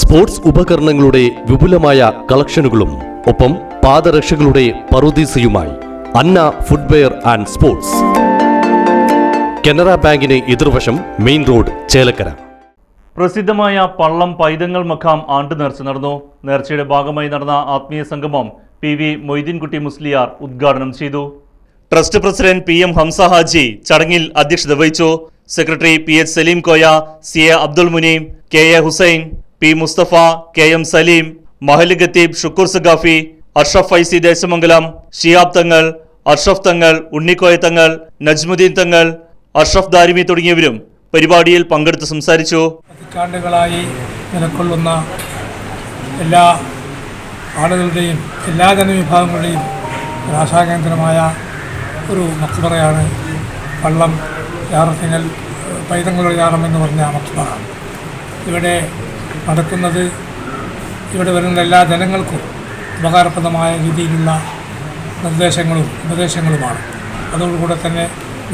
Sports ഉപകരണങ്ങളുടെ വിപുലമായ കളക്ഷനുകളും ഒപ്പം പാദരക്ഷകളുടെ പറുദീസയുമായി Anna footwear and sports. Canara ബാങ്കിന് എതിർവശം മെയിൻ റോഡ് ചേലക്കര. പ്രസിദ്ധമായ പള്ളം പൈതങ്ങൾ മഖാം ആണ്ട് നേർച്ച നടന്നു. നേർച്ചയുടെ ഭാഗമായി നടന്ന ആത്മീയ സംഗമം പി വി മൊയ്തീൻകുട്ടി മുസ്ലിയാർ ഉദ്ഘാടനം ചെയ്തു. Trust president P M Hamza Haji ചടങ്ങിൽ അധ്യക്ഷത വഹിച്ചു. Secretary P H Saleem Koya C A Abdul Muneem K A Hussain P Musthafa K M Saleem മഹലി ഖത്തീബ് ഷുക്കൂർ സഖാഫി അഷ്റഫ് ഫൈസി ദേശമംഗലം ഷിയാബ് തങ്ങൾ അർഷഫ് തങ്ങൾ ഉണ്ണിക്കോയ തങ്ങൾ നജ്മുദ്ദീൻ തങ്ങൾ അർഷഫ് ദാരിമി തുടങ്ങിയവരും പരിപാടിയിൽ പങ്കെടുത്ത് സംസാരിച്ചു. പതിറ്റാണ്ടുകളായി നിലക്കൊള്ളുന്ന എല്ലാ ആളുകളുടെയും എല്ലാ ജനവിഭാഗങ്ങളുടെയും ആശാകേന്ദ്രമായ ഒരു മക്ബറയാണ് പള്ളം യാറത്തിങ്ങൽ പൈതങ്ങളുടെ യാറം എന്ന് പറഞ്ഞ മക്ബറ. ഇവിടെ നടക്കുന്നത് ഇവിടെ വരുന്ന എല്ലാ ജനങ്ങൾക്കും ഉപകാരപ്രദമായ രീതിയിലുള്ള നിർദ്ദേശങ്ങളും ഉപദേശങ്ങളുമാണ്. അതോടുകൂടെ തന്നെ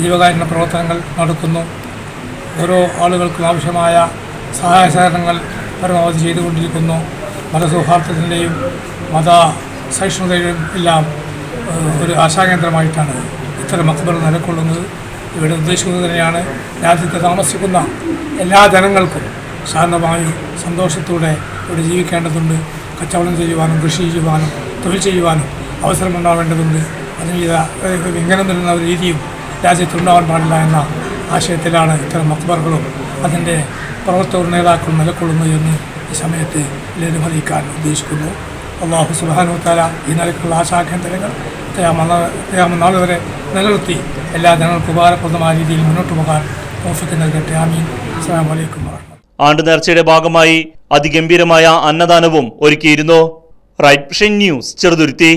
ജീവകാരുണ്യ പ്രവർത്തനങ്ങൾ നടക്കുന്നു. ഓരോ ആളുകൾക്കും ആവശ്യമായ സഹായ സഹകരണങ്ങൾ പരമാവധി ചെയ്തുകൊണ്ടിരിക്കുന്നു. മതസൗഹാർദ്ദത്തിന്റെയും മത സഹിഷ്ണുതയുടെയും എല്ലാം ഒരു ആശാകേന്ദ്രമായിട്ടാണ് ഇത്തരം അക്ബർ നിലക്കൊള്ളുന്നത് ഇവിടെ ഉദ്ദേശിക്കുന്നത് തന്നെയാണ് രാജ്യത്ത് താമസിക്കുന്ന എല്ലാ ജനങ്ങൾക്കും ശാന്തമായി സന്തോഷത്തോടെ ഇവിടെ ജീവിക്കേണ്ടതുണ്ട്. കച്ചവടം ചെയ്യുവാനും കൃഷി ചെയ്യുവാനും തൊഴിൽ ചെയ്യുവാനും അവസരമുണ്ടാവേണ്ടതുണ്ട്. അതിന് ഇത് ഇങ്ങനെ നിൽക്കുന്ന ഒരു രീതിയും രാജ്യത്തുണ്ടാവാൻ പാടില്ല എന്ന ആശയത്തിലാണ് ഇത്തരം മക്ബറുകളും അതിന്റെ പ്രവർത്തക നേതാക്കളും നിലകൊള്ളുന്നത് എന്ന് ഈ സമയത്ത് ലഘുമതിക്കാൻ ഉദ്ദേശിക്കുന്നു. അള്ളാഹു സുബാനു താല ഈ നിലക്കുള്ള ആശാകേന്ദ്രങ്ങൾ നാൾ വരെ നിലനിർത്തി എല്ലാ ജനങ്ങൾക്കും ഉപകാരപ്രദമായ രീതിയിൽ മുന്നോട്ട് പോകാൻ തോഫിക്ക് നൽകട്ടെ. ആമീൻ. അസ്സാം വലൈക്കും വാഹമത്തുള്ള ആണ്ട് നേർച്ചയുടെ ഭാഗമായി അതിഗംഭീരമായ അന്നദാനവും ഒരുക്കിയിരുന്നു. Right news Cheruthuruthy.